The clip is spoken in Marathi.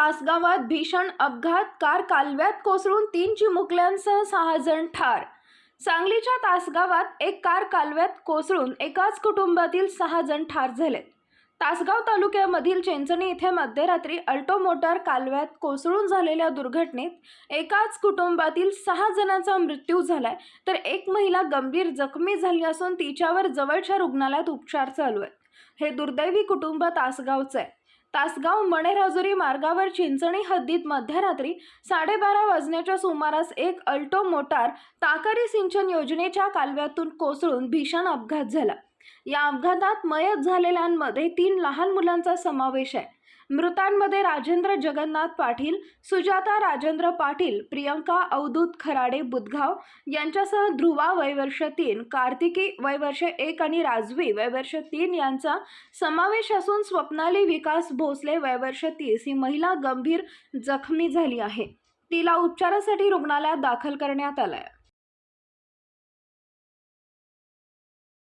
तासगावात भीषण अपघात. कार कालव्यात कोसळून तीन चिमुकल्यांसह सहा जण ठार. सांगलीच्या तासगावात एक कार कालव्यात कोसळून एकाच कुटुंबातील सहा जण ठार झाले तासगाव तालुक्यामधील चिंचणी येथे मध्यरात्री अल्टो मोटार कालव्यात कोसळून झालेल्या दुर्घटनेत एकाच कुटुंबातील सहा जणांचा मृत्यू झालाय. तर एक महिला गंभीर जखमी झाली असून तिच्यावर जवळच्या रुग्णालयात उपचार चालू आहेत. हे दुर्दैवी कुटुंब तासगावचं आहे. तासगाव मणेराजुरी मार्गावर चिंचणी हद्दीत मध्यरात्री साडेबारा वाजण्याच्या सुमारास एक अल्टो मोटार ताकारी सिंचन योजनेच्या कालव्यातून कोसळून भीषण अपघात झाला. या अपघातात मयत झालेल्यांमध्ये तीन लहान मुलांचा समावेश आहे. मृतांमध्ये राजेंद्र जगन्नाथ पाटील सुजाता राजेंद्र पाटील प्रियंका अवधूत खराडे बुधगाव यांच्यासह ध्रुवा वयवर्ष तीन कार्तिकी वयवर्ष एक आणि राजवी वयवर्ष तीन यांचा समावेश असून स्वप्नाली विकास भोसले वयवर्ष तीस ही महिला गंभीर जखमी झाली आहे. तिला उपचारासाठी रुग्णालयात दाखल करण्यात आलं आहे